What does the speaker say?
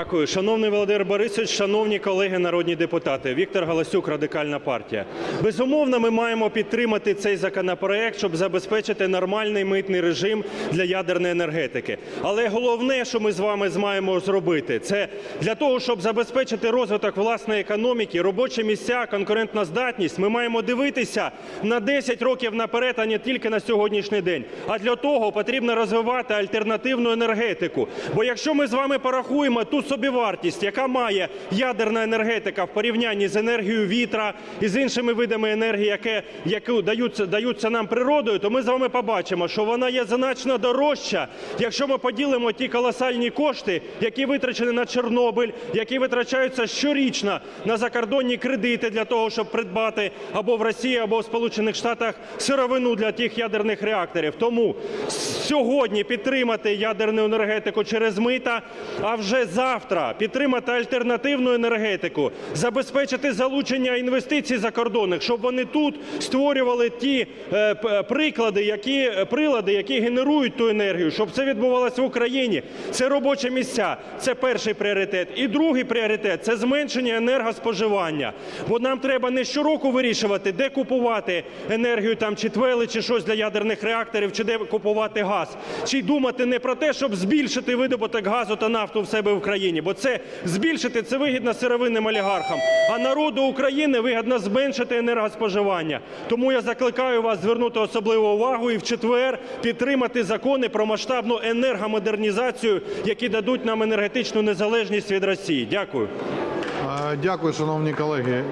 Дякую, шановний Володимир Борисович, шановні колеги народні депутати. Віктор Галасюк, радикальна партія. Безумовно, ми маємо підтримати цей законопроект, щоб забезпечити нормальний митний режим для ядерної енергетики. Але головне, що ми з вами маємо зробити, це для того, щоб забезпечити розвиток власної економіки, робочі місця, конкурентна здатність. Ми маємо дивитися на 10 років наперед, а не тільки на сьогоднішній день. А для того потрібно розвивати альтернативну енергетику. Бо якщо ми з вами порахуємо ту собівартість, яка має ядерна енергетика в порівнянні з енергією вітра і з іншими видами енергії, яке, яку даються, даються нам природою, то ми з вами побачимо, що вона є значно дорожча, якщо ми поділимо ті колосальні кошти, які витрачені на Чорнобиль, які витрачаються щорічно на закордонні кредити для того, щоб придбати або в Росії, або в Сполучених Штатах сировину для тих ядерних реакторів. Тому сьогодні підтримати ядерну енергетику через мита, а вже завтра підтримати альтернативну енергетику, забезпечити залучення інвестицій закордонних, щоб вони тут створювали ті е, приклади, які прилади, які генерують ту енергію, щоб це відбувалося в Україні. Це робочі місця. Це перший пріоритет. І другий пріоритет це зменшення енергоспоживання. Бо нам треба не щороку вирішувати, де купувати енергію там чи твели, чи щось для ядерних реакторів, чи де купувати газ, чи думати не про те, щоб збільшити видобуток газу та нафту в себе в країні, бо це збільшити це вигідно сировинним олігархам. А народу України вигідно зменшити енергоспоживання. Тому я закликаю вас звернути особливу увагу і в четвер підтримати закони про масштабну енергомодернізацію, які дадуть нам енергетичну незалежність від Росії. Дякую. Дякую, шановні колеги.